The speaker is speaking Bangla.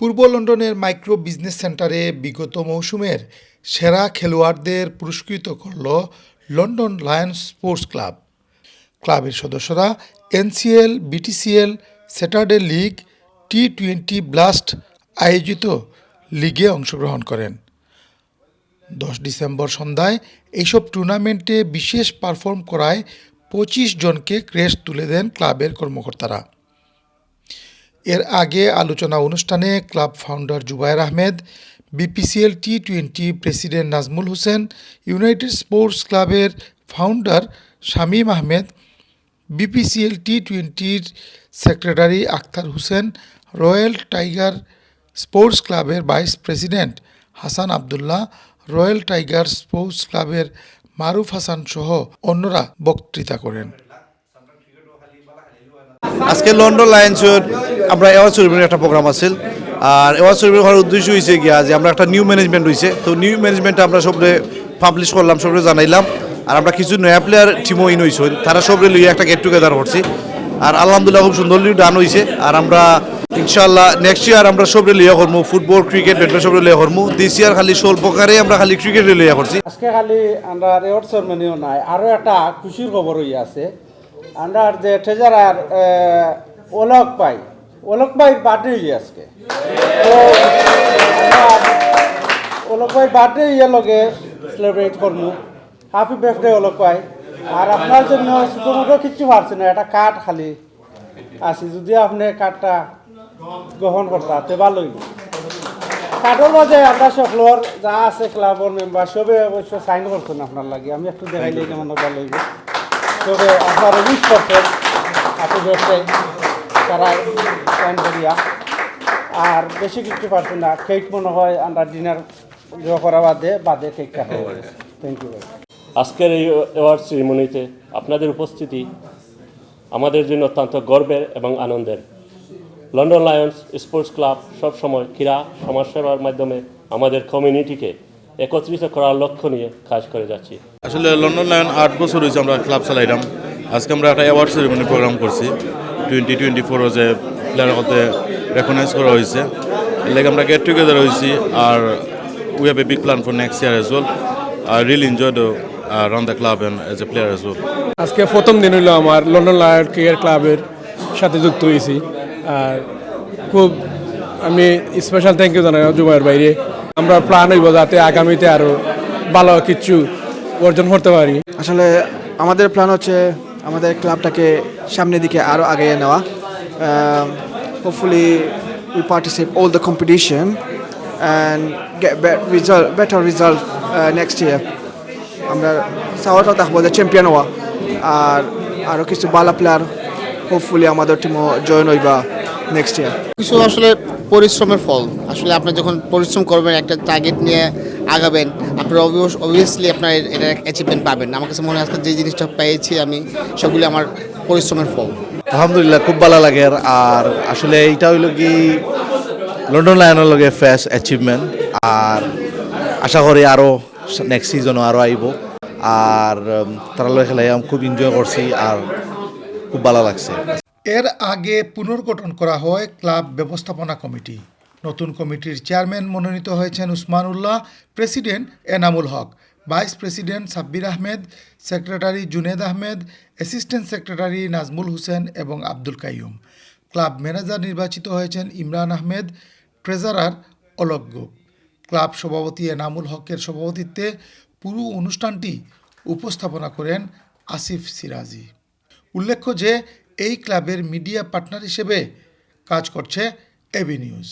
পূর্ব লন্ডনের মাইক্রো বিজনেস সেন্টারে বিগত মৌসুমের সেরা খেলোয়াড়দের পুরস্কৃত করল লন্ডন লায়ন্স স্পোর্টস ক্লাব। ক্লাবের সদস্যরা NCL, BTCL, Saturday league T twenty blast আয়োজিত লিগে অংশগ্রহণ করেন। দশ ডিসেম্বর সন্ধ্যায় এইসব টুর্নামেন্টে বিশেষ পারফর্ম করায় পঁচিশ জনকে ক্রেস্ট তুলে দেন ক্লাবের কর্মকর্তারা। এর আগে আলোচনা অনুষ্ঠানে club founder Zubair Ahmed, BPCL T twenty president Nazmul Hossain, united sports ক্লাবের founder Shamim Ahmed, BPCL T টোয়েন্টির secretary Akhtar Hossain, royal tiger sports ক্লাবের vice president Hasan Abdullah, royal tiger sports ক্লাবের মারুফ হাসান সহ অন্যরা বক্তৃতা করেন। আজকে লন্ডন লায়ন্সের আমরা অ্যাওয়ার্ড সেরিমনির একটা প্রোগ্রাম আছে। আর অ্যাওয়ার্ড সেরিমনি হওয়ার উদ্দেশ্য হয়েছে গিয়া যে আমরা একটা নিউ ম্যানেজমেন্ট হয়েছে তো নিউ ম্যানেজমেন্ট আমরা সবরে পাবলিশ করলাম, সবরে জানাইলাম। আর আমরা কিছু নয়া প্লেয়ার টিমও ইন হয়েছে তারা সবরে লইয়া একটা গেট টুগেদার করছি। আর আলহামদুলিল্লাহ খুব সুন্দর ডান হয়েছে আর আমরা ইনশাল্লাহ নেক্সট ইয়ার আমরা সবরে লিয়া করব ফুটবল ক্রিকেট ব্যাডমিন্টন সবরে লিয়া করব দিস ইয়ার খালি সোল প্রকারে আমরা খালি ক্রিকেট লিয়া করছি। আজকে খালি আমরা রেওয়ার্ড সেরেমনিও নাই আরও একটা খুশির খবর হয়ে আছে। আন্ডার যে ট্রেজারার ওলক পাই ওলক পাই বার্থডে আজকে। তো ওলক পাই বার্থডে ইয়ে লগে সেলিব্রেট করব হ্যাপি বার্থডে ওলক পাই আর আপনার জন্য শুধুমাত্র কিচ্ছু পারছি না একটা কার্ড খালি আছে। যদি আপনি কার্ডটা গ্রহণ করতে তে ভালোই কার্ডের মাঝে আমরা সকলের যা আছে ক্লাবের মেম্বার সবে অবশ্য সাইন করছেন আপনার লাগে। আমি একটু দেখাইলে যেমন ভালো লাগবে তবে আপনারা উইশ করছেন। আপনি ব্যবসায়ী তারা সাইন করিয়া। আর বেশি কিছু পারছি না। কেক মনে হয় আমরা ডিনার করা বাদে বাদে কেক কাটা থ্যাংক ইউ আজকের এই অ্যাওয়ার্ড সেরিমনিতে আপনাদের উপস্থিতি আমাদের জন্য অত্যন্ত গর্বের এবং আনন্দের। লন্ডন লায়ন্স স্পোর্টস ক্লাব সবসময় ক্রীড়া সমাজসেবার মাধ্যমে আমাদের কমিউনিটিকে একত্রিত করার লক্ষ্য নিয়ে কাজ করে যাচ্ছি। আসলে লন্ডন লায়ন আট বছর হয়েছে আমরা ক্লাব চালাইলাম। আজকে আমরা একটা অ্যাওয়ার্ড সেরিমনি প্রোগ্রাম করছি। টোয়েন্টি টোয়েন্টি ফোর যে প্লেয়ার হতে রেকগনাইজ করা হয়েছে। লাগে আমরা গেট টুগেদার হয়েছি আর we have a big plan for next year as well I really enjoy the run the club and as a player as well আজকে প্রথম দিন হইল আমার লন্ডন লায়ন ক্রিকেট ক্লাবের সাথে যুক্ত হয়েছি। আর খুব আমি স্পেশাল থ্যাংক ইউ জানাই জুবাইয়ের বাইরে। আমরা প্ল্যান হইব যাতে আগামীতে আরও ভালো কিছু অর্জন করতে পারি। আসলে আমাদের প্ল্যান হচ্ছে আমাদের ক্লাবটাকে সামনের দিকে আরও আগে নেওয়া। Hopefully we participate all the competition and result better result next year আমরা চাওয়াটাও থাকব যে চ্যাম্পিয়ন হওয়া। আর আরও কিছু ভালো প্লেয়ার হোপফুলি আমাদের টিমও জয়েন হইবা নেক্সট ইয়ার কিছু আসলে পরিশ্রমের ফল। আসলে আপনি যখন পরিশ্রম করবেন, একটা টার্গেট নিয়ে আগাবেন আপনার অবভিয়াসলি আপনার এটা অ্যাচিভমেন্ট পাবেন। আমার কাছে মনে হয় আজকে যে জিনিসটা পেয়েছি আমি সেগুলি আমার পরিশ্রমের ফল। আলহামদুলিল্লাহ খুব ভালো লাগে আর আসলে এইটা হইল কি লন্ডন লায়নের লগে ফেস্ট অ্যাচিভমেন্ট আর আশা করি আরও নেক্সট সিজনও আরও আইব। আর তারা লগে খেলাই আমি খুব এনজয় করছি আর খুব ভালো লাগছে। এর আগে পুনর্গঠন করা হয় ক্লাব ব্যবস্থাপনা কমিটি। নতুন কমিটির চেয়ারম্যান মনোনীত হয়েছেন Usman Ullah president Enamul Haque, vice president Sabbir Ahmed, secretary Junaid Ahmed, assistant secretary Nazmul Hossain এবং আব্দুল কাইয়ুম। ক্লাব ম্যানেজার নির্বাচিত হয়েছেন ইমরান আহমেদ, ট্রেজারার অলজ্ঞ ক্লাব সভাপতি এনামুল হকের সভাপতিত্বে পুরো অনুষ্ঠানটি উপস্থাপনা করেন আসিফ সিরাজি। উল্লেখ্য যে, এই ক্লাবের মিডিয়া পার্টনার হিসেবে কাজ করছে এবি নিউজ।